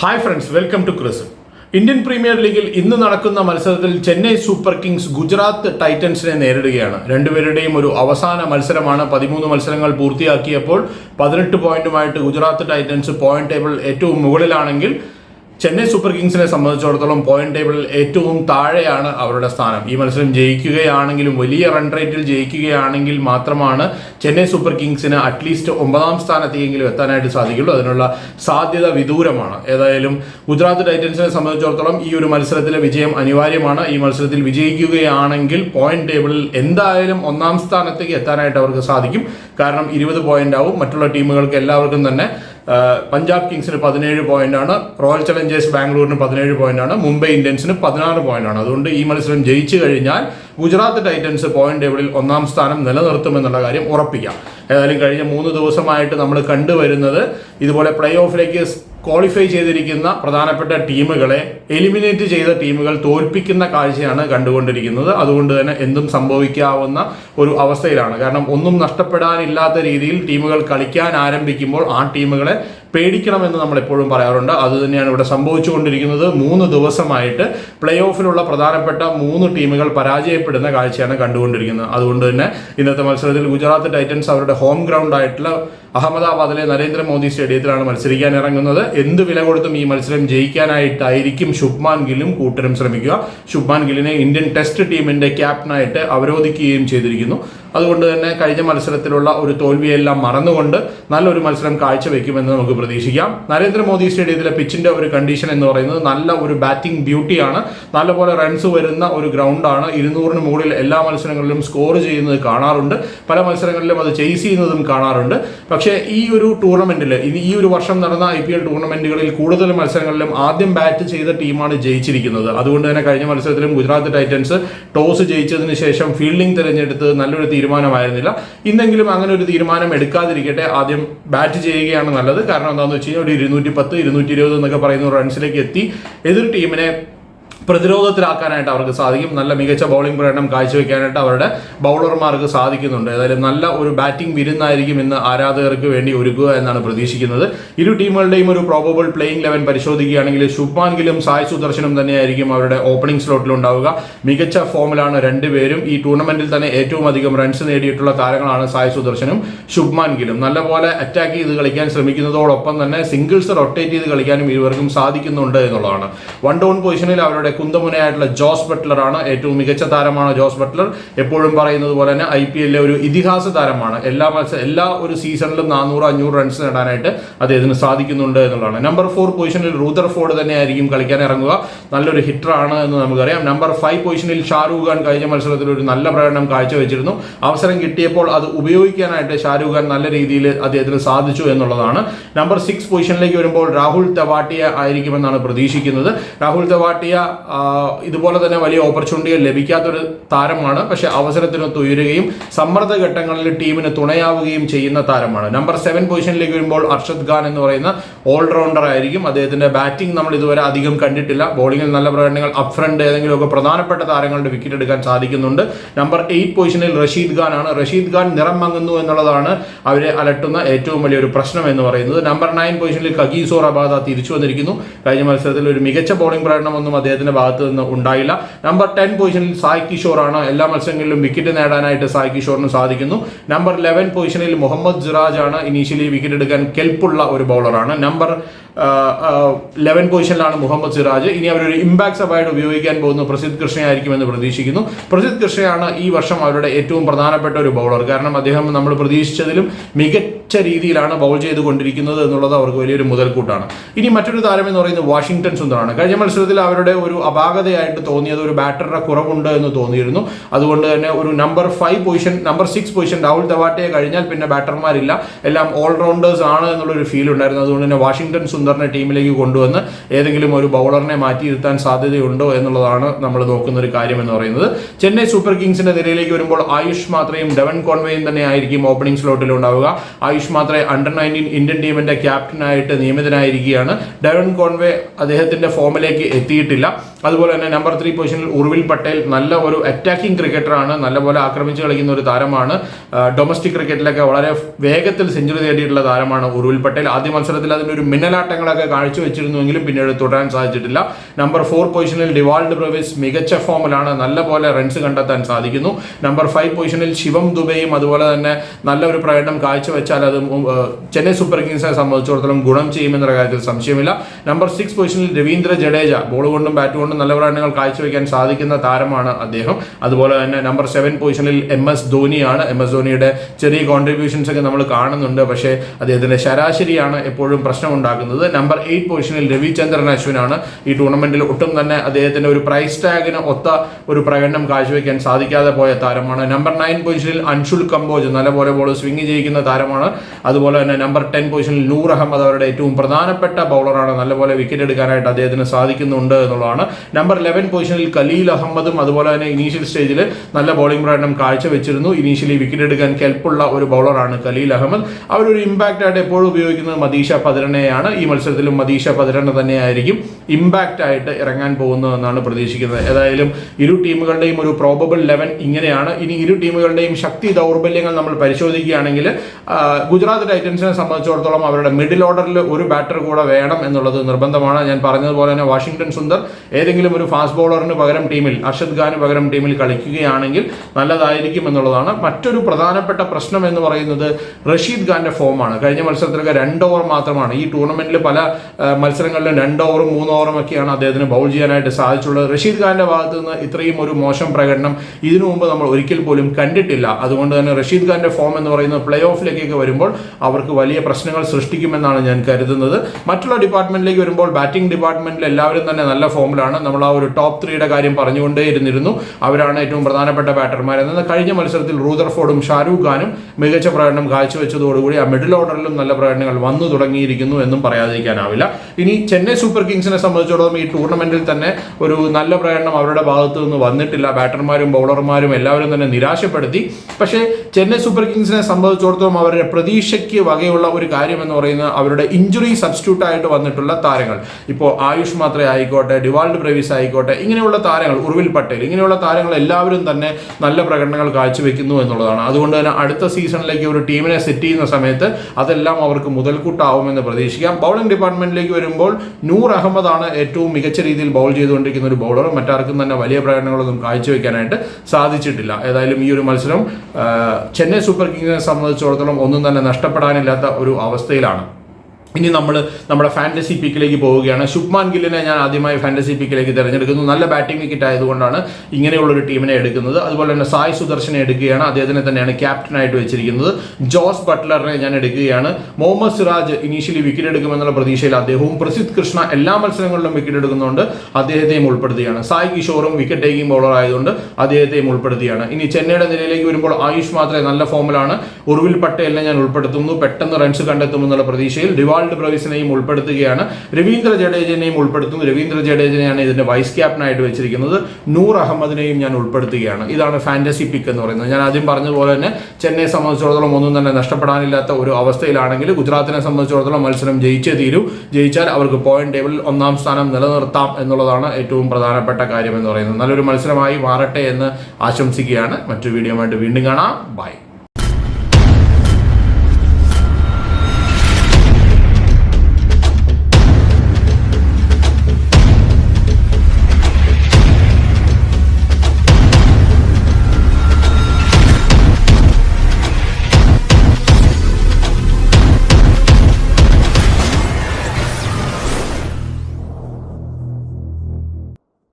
Hi friends welcome to Chris Indian Premier ലീഗിൽ ഇന്ന് നടക്കുന്ന മത്സരത്തിൽ ചെന്നൈ സൂപ്പർ കിങ്സ് ഗുജറാത്ത് ടൈറ്റൻസിനെ നേരിടുകയാണ്. രണ്ടുപേരുടെയും ഒരു അവസാന മത്സരമാണ്. പതിമൂന്ന് മത്സരങ്ങൾ പൂർത്തിയാക്കിയപ്പോൾ പതിനെട്ട് പോയിന്റുമായിട്ട് ഗുജറാത്ത് ടൈറ്റൻസ് പോയിന്റ് ടേബിൾ ഏറ്റവും മുകളിലാണെങ്കിൽ ചെന്നൈ സൂപ്പർ കിങ്സിനെ സംബന്ധിച്ചിടത്തോളം പോയിന്റ് ടേബിളിൽ ഏറ്റവും താഴെയാണ് അവരുടെ സ്ഥാനം. ഈ മത്സരം ജയിക്കുകയാണെങ്കിലും വലിയ റൺ റേറ്റിൽ ജയിക്കുകയാണെങ്കിൽ മാത്രമാണ് ചെന്നൈ സൂപ്പർ കിങ്സിന് അറ്റ്ലീസ്റ്റ് ഒമ്പതാം സ്ഥാനത്തേക്കെങ്കിലും എത്താനായിട്ട് സാധിക്കുള്ളൂ. അതിനുള്ള സാധ്യത വിദൂരമാണ്. ഏതായാലും ഗുജറാത്ത് ടൈറ്റൻസിനെ സംബന്ധിച്ചിടത്തോളം ഈ ഒരു മത്സരത്തിലെ വിജയം അനിവാര്യമാണ്. ഈ മത്സരത്തിൽ വിജയിക്കുകയാണെങ്കിൽ പോയിന്റ് ടേബിളിൽ എന്തായാലും ഒന്നാം സ്ഥാനത്തേക്ക് എത്താനായിട്ട് അവർക്ക് സാധിക്കും. കാരണം ഇരുപത് പോയിന്റ് ആവും. മറ്റുള്ള ടീമുകൾക്ക് എല്ലാവർക്കും തന്നെ പഞ്ചാബ് കിങ്സിന് പതിനേഴ് പോയിന്റാണ് റോയൽ ചലഞ്ചേഴ്സ് ബാംഗ്ലൂരിന് പതിനേഴ് പോയിന്റാണ് മുംബൈ ഇന്ത്യൻസിന് പതിനാറ് പോയിന്റാണ്. അതുകൊണ്ട് ഈ മത്സരം ജയിച്ചു കഴിഞ്ഞാൽ ഗുജറാത്ത് ടൈറ്റൻസ് പോയിന്റ് ടേബിളിൽ ഒന്നാം സ്ഥാനം നിലനിർത്തുമെന്നുള്ള കാര്യം ഉറപ്പിക്കാം. ഏതായാലും കഴിഞ്ഞ മൂന്ന് ദിവസമായിട്ട് നമ്മൾ കണ്ടുവരുന്നത് ഇതുപോലെ പ്ലേ ഓഫിലേക്ക് ക്വാളിഫൈ ചെയ്തിരിക്കുന്ന പ്രധാനപ്പെട്ട ടീമുകളെ എലിമിനേറ്റ് ചെയ്ത ടീമുകൾ തോൽപ്പിക്കുന്ന കാഴ്ചയാണ് കണ്ടുകൊണ്ടിരിക്കുന്നത്. അതുകൊണ്ട് തന്നെ എന്തും സംഭവിക്കാവുന്ന ഒരു അവസ്ഥയിലാണ്. കാരണം ഒന്നും നഷ്ടപ്പെടാനില്ലാത്ത രീതിയിൽ ടീമുകൾ കളിക്കാൻ ആരംഭിക്കുമ്പോൾ ആ ടീമുകളെ പേടിക്കണമെന്ന് നമ്മൾ എപ്പോഴും പറയാറുണ്ട്. അത് തന്നെയാണ് ഇവിടെ സംഭവിച്ചുകൊണ്ടിരിക്കുന്നത്. മൂന്ന് ദിവസമായിട്ട് പ്ലേ ഓഫിലുള്ള പ്രധാനപ്പെട്ട മൂന്ന് ടീമുകൾ പരാജയപ്പെടുന്ന കാഴ്ചയാണ് കണ്ടുകൊണ്ടിരിക്കുന്നത്. അതുകൊണ്ട് തന്നെ ഇന്നത്തെ മത്സരത്തിൽ ഗുജറാത്ത് ടൈറ്റൻസ് അവരുടെ ഹോം ഗ്രൗണ്ട് ആയിട്ടുള്ള അഹമ്മദാബാദിലെ നരേന്ദ്രമോദി സ്റ്റേഡിയത്തിലാണ് മത്സരിക്കാൻ ഇറങ്ങുന്നത്. എന്ത് വില കൊടുത്തും ഈ മത്സരം ജയിക്കാനായിട്ടായിരിക്കും ശുഭ്മാൻ ഗില്ലും കൂട്ടരും ശ്രമിക്കുക. ശുഭ്മാൻ ഗില്ലിനെ ഇന്ത്യൻ ടെസ്റ്റ് ടീമിന്റെ ക്യാപ്റ്റനായിട്ട് അവരോധിക്കുകയും ചെയ്തിരിക്കുന്നു. അതുകൊണ്ട് തന്നെ കഴിഞ്ഞ മത്സരത്തിലുള്ള ഒരു തോൽവിയെല്ലാം മറന്നുകൊണ്ട് നല്ലൊരു മത്സരം കാഴ്ചവെക്കുമെന്ന് നമുക്ക് പ്രതീക്ഷിക്കാം. നരേന്ദ്രമോദി സ്റ്റേഡിയത്തിലെ പിച്ചിന്റെ ഒരു കണ്ടീഷൻ എന്ന് പറയുന്നത് നല്ല ഒരു ബാറ്റിംഗ് ബ്യൂട്ടിയാണ് നല്ലപോലെ റൺസ് വരുന്ന ഒരു ഗ്രൗണ്ടാണ് ഇരുന്നൂറിന് മുകളിൽ എല്ലാ മത്സരങ്ങളിലും സ്കോർ ചെയ്യുന്നത് കാണാറുണ്ട്. പല മത്സരങ്ങളിലും അത് ചേസ് ചെയ്യുന്നതും കാണാറുണ്ട്. പക്ഷേ ഈ ഒരു ടൂർണമെന്റിൽ ഈ ഒരു വർഷം നടന്ന ഐ പി എൽ ടൂർണമെന്റുകളിൽ കൂടുതൽ മത്സരങ്ങളിലും ആദ്യം ബാറ്റ് ചെയ്ത ടീമാണ് ജയിച്ചിരിക്കുന്നത്. അതുകൊണ്ട് തന്നെ കഴിഞ്ഞ മത്സരത്തിലും ഗുജറാത്ത് ടൈറ്റൻസ് ടോസ് ജയിച്ചതിന് ശേഷം ഫീൽഡിംഗ് തിരഞ്ഞെടുത്ത് നല്ലൊരു തീരുമാനമായിരുന്നില്ല. ഇന്നെങ്കിലും അങ്ങനെ ഒരു തീരുമാനം എടുക്കാതിരിക്കട്ടെ ആദ്യം ബാറ്റ് ചെയ്യുകയാണ് നല്ലത്. കാരണം എന്താണെന്ന് വെച്ച് കഴിഞ്ഞാൽ ഒരു ഇരുന്നൂറ്റി പത്ത് ഇരുന്നൂറ്റി ഇരുപത് എന്നൊക്കെ പറയുന്ന റൺസിലേക്ക് എത്തി. എതിർ ടീമിനെ പ്രതിരോധത്തിലാക്കാനായിട്ട് അവർക്ക് സാധിക്കും. നല്ല മികച്ച ബൗളിംഗ് പ്രകടനം കാഴ്ചവെക്കാനായിട്ട് അവരുടെ ബൗളർമാർക്ക് സാധിക്കുന്നുണ്ട്. ഏതായാലും നല്ല ഒരു ബാറ്റിംഗ് വിരുന്നായിരിക്കും ഇന്ന് ആരാധകർക്ക് വേണ്ടി ഒരുക്കുക എന്നാണ് പ്രതീക്ഷിക്കുന്നത്. ഇരു ടീമുകളുടെയും ഒരു പ്രോബബിൾ പ്ലേയിങ് ലെവൻ പരിശോധിക്കുകയാണെങ്കിൽ ശുഭ്മാൻ ഗില്ലും സായ് സുദർശനും തന്നെയായിരിക്കും അവരുടെ ഓപ്പണിംഗ് സ്ലോട്ടിൽ ഉണ്ടാവുക. മികച്ച ഫോമിലാണ് രണ്ടുപേരും. ഈ ടൂർണമെന്റിൽ തന്നെ ഏറ്റവും അധികം റൺസ് നേടിയിട്ടുള്ള താരങ്ങളാണ് സായ് സുദർശനും ശുഭ്മാൻ ഗില്ലും നല്ലപോലെ അറ്റാക്ക് ചെയ്ത് കളിക്കാൻ ശ്രമിക്കുന്നതോടൊപ്പം തന്നെ സിംഗിൾസ് റൊട്ടേറ്റ് ചെയ്ത് കളിക്കാനും ഇരുവർക്കും സാധിക്കുന്നുണ്ട് എന്നുള്ളതാണ്. വൺ ഡൗൺ പൊസിഷനിൽ അവരുടെ കുന്തമുനയായിട്ടുള്ള ജോസ് ബട്ട്ലറാണ് ഏറ്റവും മികച്ച താരമാണ് ജോസ് ബട്ട്ലർ. എപ്പോഴും പറയുന്നത് പോലെ തന്നെ ഐ പി എല്ലിലെ ഒരു ഇതിഹാസ താരമാണ്. എല്ലാ മത്സര എല്ലാ ഒരു സീസണിലും നാനൂറ് അഞ്ഞൂറ് റൺസ് നേടാനായിട്ട് അദ്ദേഹത്തിന് സാധിക്കുന്നുണ്ട് എന്നുള്ളതാണ്. നമ്പർ ഫോർ പൊസിഷനിൽ റൂദർ ഫോർഡ് തന്നെയായിരിക്കും കളിക്കാൻ ഇറങ്ങുക. നല്ലൊരു ഹിറ്റർ ആണ് എന്ന് നമുക്കറിയാം. നമ്പർ ഫൈവ് പൊസിഷനിൽ ഷാരൂഖ് ഖാൻ കഴിഞ്ഞ മത്സരത്തിൽ ഒരു നല്ല പ്രകടനം കാഴ്ചവെച്ചിരുന്നു. അവസരം കിട്ടിയപ്പോൾ അത് ഉപയോഗിക്കാനായിട്ട് ഷാരൂഖ് ഖാൻ നല്ല രീതിയിൽ അദ്ദേഹത്തിന് സാധിച്ചു എന്നുള്ളതാണ്. നമ്പർ സിക്സ് പൊസിഷനിലേക്ക് വരുമ്പോൾ രാഹുൽ തെവാട്ടിയ ആയിരിക്കുമെന്നാണ് പ്രതീക്ഷിക്കുന്നത്. രാഹുൽ തെവാട്ടിയ ഇതുപോലെ തന്നെ വലിയ ഓപ്പർച്യൂണിറ്റികൾ ലഭിക്കാത്തൊരു താരമാണ്. പക്ഷേ അവസരത്തിനൊത്ത് ഉയരുകയും സമ്മർദ്ദ ഘട്ടങ്ങളിൽ ടീമിന് തുണയാവുകയും ചെയ്യുന്ന താരമാണ്. നമ്പർ സെവൻ പൊസിഷനിലേക്ക് വരുമ്പോൾ അർഷദ് ഖാൻ എന്ന് പറയുന്ന ഓൾറൗണ്ടർ ആയിരിക്കും. അദ്ദേഹത്തിന്റെ ബാറ്റിംഗ് നമ്മൾ ഇതുവരെ അധികം കണ്ടിട്ടില്ല. ബോളിംഗിൽ നല്ല പ്രകടനങ്ങൾ അപ് ഫ്രണ്ട് ഏതെങ്കിലുമൊക്കെ പ്രധാനപ്പെട്ട താരങ്ങളുടെ വിക്കറ്റ് എടുക്കാൻ സാധിക്കുന്നുണ്ട്. നമ്പർ എയ്റ്റ് പൊസിഷനിൽ റഷീദ് ഖാൻ ആണ്. റഷീദ് ഖാൻ നിറം മങ്ങുന്നു എന്നുള്ളതാണ് അവരെ അലട്ടുന്ന ഏറ്റവും വലിയൊരു പ്രശ്നം എന്ന് പറയുന്നത്. നമ്പർ നയൻ പൊസിഷനിൽ കഗീസോർ അബാദ തിരിച്ചു വന്നിരിക്കുന്നു. കഴിഞ്ഞ മത്സരത്തിൽ ഒരു മികച്ച ബോളിംഗ് പ്രകടനമൊന്നും അദ്ദേഹത്തിന്റെ ഭാഗത്ത് നിന്ന് ഉണ്ടായില്ല. നമ്പർ ടെൻ പൊസിഷനിൽ സായ് കിഷോറാണ്. എല്ലാ മത്സരങ്ങളിലും വിക്കറ്റ് നേടാനായിട്ട് സായ് കിഷോറിന് സാധിക്കുന്നു. നമ്പർ ലെവൻ പൊസിഷനിൽ മുഹമ്മദ് സിറാജ് ആണ് ഇനീഷ്യലി വിക്കറ്റ് എടുക്കാൻ കെൽപ്പുള്ള ഒരു ബൗളറാണ് നമ്പർ ലെവൻ പൊസിഷനിലാണ് മുഹമ്മദ് സിറാജ്. ഇനി അവരൊരു ഇമ്പാക്ട് സബായിട്ട് ഉപയോഗിക്കാൻ പോകുന്നു പ്രസിദ്ധ് കൃഷ്ണയായിരിക്കുമെന്ന് പ്രതീക്ഷിക്കുന്നു. പ്രസിദ്ധ് കൃഷ്ണയാണ് ഈ വർഷം അവരുടെ ഏറ്റവും പ്രധാനപ്പെട്ട ഒരു ബൗളർ കാരണം അദ്ദേഹം നമ്മൾ പ്രതീക്ഷിച്ചതിലും മികച്ച രീതിയിലാണ് ബൗൾ ചെയ്തുകൊണ്ടിരിക്കുന്നത് എന്നുള്ളത് അവർക്ക് വലിയൊരു മുതൽക്കൂട്ടാണ്. ഇനി മറ്റൊരു താരം എന്ന് പറയുന്നത് വാഷിംഗ്ടൺ സുന്ദറാണ്. കഴിഞ്ഞ മത്സരത്തിൽ അവരുടെ ഒരു അപാകതയായിട്ട് തോന്നിയത് ഒരു ബാറ്ററുടെ കുറവുണ്ട് എന്ന് തോന്നിയിരുന്നു. അതുകൊണ്ട് തന്നെ ഒരു number five position number six position Rahul തവാട്ടയെ കഴിഞ്ഞാൽ പിന്നെ ബാറ്റർമാരില്ല. എല്ലാം ഓൾറൗണ്ടേഴ്സ് ആണ് എന്നുള്ളൊരു ഫീൽ ഉണ്ടായിരുന്നു. അതുകൊണ്ട് തന്നെ വാഷിംഗ്ടൺ സുന്ദറിനെ ടീമിലേക്ക് കൊണ്ടുവന്ന് ഏതെങ്കിലും ഒരു ബൗളറിനെ മാറ്റിയിരുത്താൻ സാധ്യതയുണ്ടോ എന്നുള്ളതാണ് നമ്മൾ നോക്കുന്ന ഒരു കാര്യം എന്ന് പറയുന്നത്. ചെന്നൈ സൂപ്പർ കിങ്സിന്റെ നിരയിലേക്ക് വരുമ്പോൾ ആയുഷ് മാത്രയും ഡെവൻ കോൺവേയും തന്നെ ആയിരിക്കും ഓപ്പണിംഗ് സ്ലോട്ടിൽ ഉണ്ടാവുക. ആയുഷ് മാത്രേ അണ്ടർ നയന്റീൻ ഇന്ത്യൻ ടീമിന്റെ ക്യാപ്റ്റനായിട്ട് നിയമിതനായിരിക്കുകയാണ്. ഡെവൻ കോൺവേ അദ്ദേഹത്തിന്റെ ഫോമിലേക്ക് എത്തിയിട്ടില്ല. അതുപോലെ തന്നെ നമ്പർ ത്രീ പൊസിഷനിൽ ഉർവിൽ പട്ടേൽ നല്ല ഒരു അറ്റാക്കിംഗ് ക്രിക്കറ്ററാണ് നല്ലപോലെ ആക്രമിച്ച് കളിക്കുന്ന ഒരു താരമാണ്. ഡൊമസ്റ്റിക് ക്രിക്കറ്റിലൊക്കെ വളരെ വേഗത്തിൽ സെഞ്ചുറി നേടിയിട്ടുള്ള താരമാണ് ഉർവിൽ പട്ടേൽ. ആദ്യ മത്സരത്തിൽ അതിന്റെ ഒരു മിന്നലാട്ടങ്ങളൊക്കെ കാഴ്ചവെച്ചിരുന്നുവെങ്കിലും പിന്നീട് തുടരാൻ സാധിച്ചിട്ടില്ല. നമ്പർ ഫോർ പൊസിഷനിൽ ഡിവാൾഡ് ബ്രവിസ് മികച്ച ഫോമിലാണ് നല്ലപോലെ റൺസ് കണ്ടെത്താൻ സാധിക്കുന്നു. നമ്പർ ഫൈവ് പൊസിഷനിൽ ശിവം ദുബൈയും അതുപോലെ തന്നെ നല്ല ഒരു പ്രകടനം കാഴ്ചവെച്ചാൽ അത് ചെന്നൈ സൂപ്പർ കിങ്സിനെ സംബന്ധിച്ചിടത്തോളം ഗുണം ചെയ്യുമെന്ന കാര്യത്തിൽ സംശയമില്ല. നമ്പർ സിക്സ് പൊസിഷനിൽ രവീന്ദ്ര ജഡേജ ബോൾ കൊണ്ടും ബാറ്റ് കൊണ്ടും നല്ല പ്രകടനങ്ങൾ കാഴ്ചവെക്കാൻ സാധിക്കുന്ന താരമാണ് അദ്ദേഹം. അതുപോലെ തന്നെ നമ്പർ സെവൻ പൊസിഷനിൽ എം എസ് ധോനിയാണ് എം എസ് ധോനിയുടെ ചെറിയ കോൺട്രിബ്യൂഷൻസ് ഒക്കെ നമ്മൾ കാണുന്നുണ്ട്. പക്ഷേ അദ്ദേഹത്തിന്റെ ശരാശരിയാണ് എപ്പോഴും പ്രശ്നമുണ്ടാക്കുന്നത്. നമ്പർ എയ്റ്റ് പൊസിഷനിൽ രവിചന്ദ്രൻ അശ്വിനാണ് ഈ ടൂർണമെന്റിൽ ഒട്ടും തന്നെ അദ്ദേഹത്തിന്റെ ഒരു പ്രൈസ് ടാഗിന് ഒത്ത ഒരു പ്രകടനം കാഴ്ചവെക്കാൻ സാധിക്കാതെ പോയ താരമാണ്. നമ്പർ നയൻ പൊസിഷനിൽ അൻഷുൽ കമ്പോജ് നല്ലപോലെ ബോൾ സ്വിംഗ് ചെയ്യിക്കുന്ന താരമാണ്. അതുപോലെ തന്നെ നമ്പർ ടെൻ പൊസിഷനിൽ നൂർ അഹമ്മദ് അവരുടെ ഏറ്റവും പ്രധാനപ്പെട്ട ബൗളറാണ് നല്ലപോലെ വിക്കറ്റ് എടുക്കാനായിട്ട് അദ്ദേഹത്തിന് സാധിക്കുന്നുണ്ട് എന്നുള്ളതാണ് നമ്പർ ലെവൻ പൊസിഷനിൽ കലീൽ അഹമ്മദും അതുപോലെ തന്നെ ഇനീഷ്യൽ സ്റ്റേജിൽ നല്ല ബോളിംഗ് പ്രകടനം കാഴ്ചവെച്ചിരുന്നു. ഇനീഷ്യലി വിക്കറ്റ് എടുക്കാൻ കെൽപ്പുള്ള ഒരു ബൗളറാണ് കലീൽ അഹമ്മദ്. അവരൊരു ഇമ്പാക്റ്റ് ആയിട്ട് എപ്പോഴും ഉപയോഗിക്കുന്നത് മദീഷ പതിരനെയാണ്. ഈ മത്സരത്തിലും മദീഷ പതിരന തന്നെയായിരിക്കും ഇമ്പാക്റ്റ് ആയിട്ട് ഇറങ്ങാൻ പോകുന്നതെന്നാണ് പ്രതീക്ഷിക്കുന്നത്. ഏതായാലും ഇരു ടീമുകളുടെയും ഒരു പ്രോബബിൾ ലെവൻ ഇങ്ങനെയാണ്. ഇനി ഇരു ടീമുകളുടെയും ശക്തി ദൗർബല്യങ്ങൾ നമ്മൾ പരിശോധിക്കുകയാണെങ്കിൽ ഗുജറാത്ത് ടൈറ്റൻസിനെ സംബന്ധിച്ചിടത്തോളം അവരുടെ മിഡിൽ ഓർഡറിൽ ഒരു ബാറ്റർ കൂടെ വേണം എന്നുള്ളത് നിർബന്ധമാണ്. ഞാൻ പറഞ്ഞതുപോലെ തന്നെ വാഷിംഗ്ടൺ സുന്ദർ ഏതെങ്കിലും ഒരു ഫാസ്റ്റ് ബോളറിന് പകരം ടീമിൽ അർഷദ് ഖാന് പകരം ടീമിൽ കളിക്കുകയാണെങ്കിൽ നല്ലതായിരിക്കും എന്നുള്ളതാണ്. മറ്റൊരു പ്രധാനപ്പെട്ട പ്രശ്നം എന്ന് പറയുന്നത് റഷീദ് ഖാന്റെ ഫോമാണ് കഴിഞ്ഞ മത്സരത്തിലൊക്കെ രണ്ട് ഓവർ മാത്രമാണ്. ഈ ടൂർണമെന്റിൽ പല മത്സരങ്ങളിലും രണ്ട് ഓവറും മൂന്ന് ഓവറും ഒക്കെയാണ് അദ്ദേഹത്തിന് ബൗൾ ചെയ്യാനായിട്ട് സാധിച്ചുള്ളത്. റഷീദ് ഖാന്റെ ഭാഗത്ത് നിന്ന് ഇത്രയും ഒരു മോശം പ്രകടനം ഇതിനു മുമ്പ് നമ്മൾ ഒരിക്കൽ പോലും കണ്ടിട്ടില്ല. അതുകൊണ്ട് തന്നെ റഷീദ് ഖാന്റെ ഫോം എന്ന് പറയുന്നത് പ്ലേ ഓഫിലേക്കൊക്കെ വരുമ്പോൾ അവർക്ക് വലിയ പ്രശ്നങ്ങൾ സൃഷ്ടിക്കുമെന്നാണ് ഞാൻ കരുതുന്നത്. മറ്റുള്ള ഡിപ്പാർട്ട്മെന്റിലേക്ക് വരുമ്പോൾ ബാറ്റിംഗ് ഡിപ്പാർട്ട്മെന്റിൽ എല്ലാവരും തന്നെ നല്ല ഫോമിലാണ് നമ്മൾ ആ ഒരു ടോപ്പ് ത്രീയുടെ കാര്യം പറഞ്ഞുകൊണ്ടേ ഇരുന്നിരുന്നു അവരാണ് ഏറ്റവും പ്രധാനപ്പെട്ട ബാറ്റർമാർ എന്നാൽ കഴിഞ്ഞ മത്സരത്തിൽ റൂദർഫോർഡും ഷാരൂഖ് ഖാനും മികച്ച പ്രകടനം കാഴ്ചവെച്ചതോടുകൂടി ആ മിഡിൽ ഓർഡറിലും നല്ല പ്രകടനങ്ങൾ വന്നു തുടങ്ങിയിരിക്കുന്നു എന്നും പറയാതിരിക്കാനാവില്ല. ഇനി ചെന്നൈ സൂപ്പർ കിങ്സിനെ സംബന്ധിച്ചിടത്തോളം ഈ ടൂർണമെന്റിൽ തന്നെ ഒരു നല്ല പ്രകടനം അവരുടെ ഭാഗത്തു നിന്ന് വന്നിട്ടില്ല. ബാറ്റർമാരും ബൗളർമാരും എല്ലാവരും തന്നെ നിരാശപ്പെടുത്തി. പക്ഷേ ചെന്നൈ സൂപ്പർ കിങ്സിനെ സംബന്ധിച്ചിടത്തോളം അവരുടെ പ്രതീക്ഷയ്ക്ക് വകയുള്ള ഒരു കാര്യം എന്ന് പറയുന്നത് അവരുടെ ഇഞ്ചുറി സബ്സ്റ്റിറ്റ്യൂട്ട് ആയിട്ട് വന്നിട്ടുള്ള താരങ്ങൾ. ഇപ്പോൾ ആയുഷ് മാത്രേ ആയിക്കോട്ടെ ഡിവാൾഡ് ബ്രവീസ് ആയിക്കോട്ടെ ഇങ്ങനെയുള്ള താരങ്ങൾ ഉർവിൽ പട്ടേൽ ഇങ്ങനെയുള്ള താരങ്ങൾ എല്ലാവരും തന്നെ നല്ല പ്രകടനങ്ങൾ കാഴ്ചവെക്കുന്നു എന്നുള്ളതാണ്. അതുകൊണ്ട് തന്നെ അടുത്ത സീസണിലേക്ക് ഒരു ടീമിനെ സെറ്റ് ചെയ്യുന്ന സമയത്ത് അതെല്ലാം അവർക്ക് മുതൽക്കൂട്ടാവുമെന്ന് പ്രതീക്ഷിക്കാം. ബൗളിംഗ് ഡിപ്പാർട്ട്മെന്റിലേക്ക് വരുമ്പോൾ നൂർ അഹമ്മദാണ് ഏറ്റവും മികച്ച രീതിയിൽ ബൗൾ ചെയ്തുകൊണ്ടിരിക്കുന്ന ഒരു ബൗളർ മറ്റാർക്കും തന്നെ വലിയ പ്രകടനങ്ങളൊന്നും കാഴ്ചവെക്കാനായിട്ട് സാധിച്ചിട്ടില്ല. ഏതായാലും ഈ ഒരു മത്സരം ചെന്നൈ സൂപ്പർ കിങ്സിനെ സംബന്ധിച്ചിടത്തോളം ഒന്നും തന്നെ നഷ്ടപ്പെടാനില്ലാത്ത ഒരു അവസ്ഥയിലാണ്. ഇനി നമ്മൾ നമ്മുടെ ഫാന്റസി പിക്കിലേക്ക് പോവുകയാണ്. ശുഭ്മാൻ ഗില്ലിനെ ഞാൻ ആദ്യമായി ഫാന്റസി പിക്കിലേക്ക് തിരഞ്ഞെടുക്കുന്നു. നല്ല ബാറ്റിംഗ് വിക്കറ്റ് ആയതുകൊണ്ടാണ് ഇങ്ങനെയുള്ള ഒരു ടീമിനെ എടുക്കുന്നത്. അതുപോലെ തന്നെ സായ് സുദർശനെ എടുക്കുകയാണ്. അദ്ദേഹത്തിനെ തന്നെയാണ് ക്യാപ്റ്റനായിട്ട് വെച്ചിരിക്കുന്നത്. ജോസ് ബട്ട്ലറിനെ ഞാൻ എടുക്കുകയാണ്. മുഹമ്മദ് സിറാജ് ഇനീഷ്യലി വിക്കറ്റ് എടുക്കുമെന്നുള്ള പ്രതീക്ഷയിൽ അദ്ദേഹവും പ്രസിദ്ധ് കൃഷ്ണ എല്ലാ മത്സരങ്ങളിലും വിക്കറ്റ് എടുക്കുന്നതുകൊണ്ട് അദ്ദേഹത്തെയും ഉൾപ്പെടുത്തുകയാണ്. സായ് കിഷോറും വിക്കറ്റ് ടേക്കിംഗ് ബോളർ ആയതുകൊണ്ട് അദ്ദേഹത്തെയും ഉൾപ്പെടുത്തുകയാണ്. ഇനി ചെന്നൈയുടെ നിലയിലേക്ക് വരുമ്പോൾ ആയുഷ് മാത്രമേ നല്ല ഫോമിലാണ് ഉർവിൽ പട്ടേലിനെ ഞാൻ ഉൾപ്പെടുത്തുന്നു. പെട്ടെന്ന് റൺസ് കണ്ടെത്തുമെന്നുള്ള പ്രതീക്ഷയിൽ ഡിവാൾഡ് ബ്രവിസിനെയും ഉൾപ്പെടുത്തുകയാണ്. രവീന്ദ്ര ജഡേജനെയും ഉൾപ്പെടുത്തുന്നു. രവീന്ദ്ര ജഡേജനെയാണ് ഇതിന്റെ വൈസ് ക്യാപ്റ്റനായിട്ട് വെച്ചിരിക്കുന്നത്. നൂർ അഹമ്മദിനെയും ഞാൻ ഉൾപ്പെടുത്തുകയാണ്. ഇതാണ് ഫാന്റസി പിക്ക് എന്ന് പറയുന്നത്. ഞാൻ ആദ്യം പറഞ്ഞതുപോലെ തന്നെ ചെന്നൈയെ സംബന്ധിച്ചിടത്തോളം ഒന്നും തന്നെ നഷ്ടപ്പെടാനില്ലാത്ത ഒരു അവസ്ഥയിലാണെങ്കിൽ ഗുജറാത്തിനെ സംബന്ധിച്ചിടത്തോളം മത്സരം ജയിച്ചേ തീരൂ. ജയിച്ചാൽ അവർക്ക് പോയിന്റ് ടേബിളിൽ ഒന്നാം സ്ഥാനം നിലനിർത്താം എന്നുള്ളതാണ് ഏറ്റവും പ്രധാനപ്പെട്ട കാര്യം എന്ന് പറയുന്നത്. നല്ലൊരു മത്സരമായി മാറട്ടെ എന്ന് ആശംസിക്കുകയാണ്. മറ്റു വീഡിയോ വീണ്ടും കാണാം. ബൈ